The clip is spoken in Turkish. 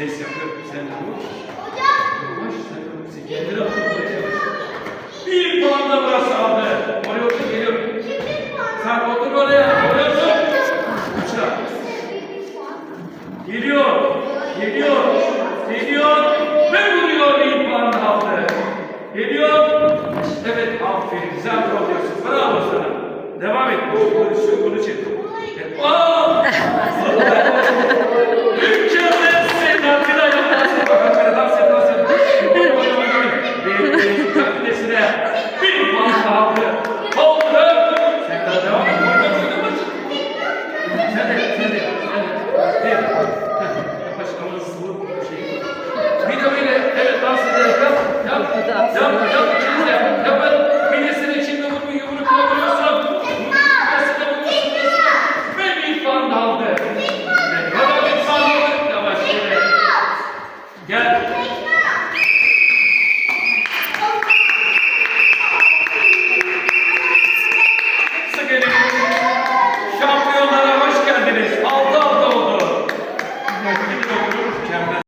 Ses yapıyor. Sen de vur. Yavaş sen de oturmaya çalış. Bir puan da burası aldı. Oraya otur geliyorum. Sen otur oraya. Oraya otur. Uçak. Geliyor. Geliyor. Geliyor. Ve vuruyor bir puan da aldı. Geliyor. Evet aferin. Güzel vuruyorsun. Bravo sana. Devam et. Bunu, bunu, bunu çek. Evet, evet, evet. evet. Başlamanızı şey. Bir de böyle, evet dans ederken yap, yap, yap, yap, yap, yap. Midesinin içinde bunu yumrukla vuruyorsun. Midesine vuruyorsun. Ve bir fan daldı. Ne kadar bir fan daldı. Yavaş, evet. Gel.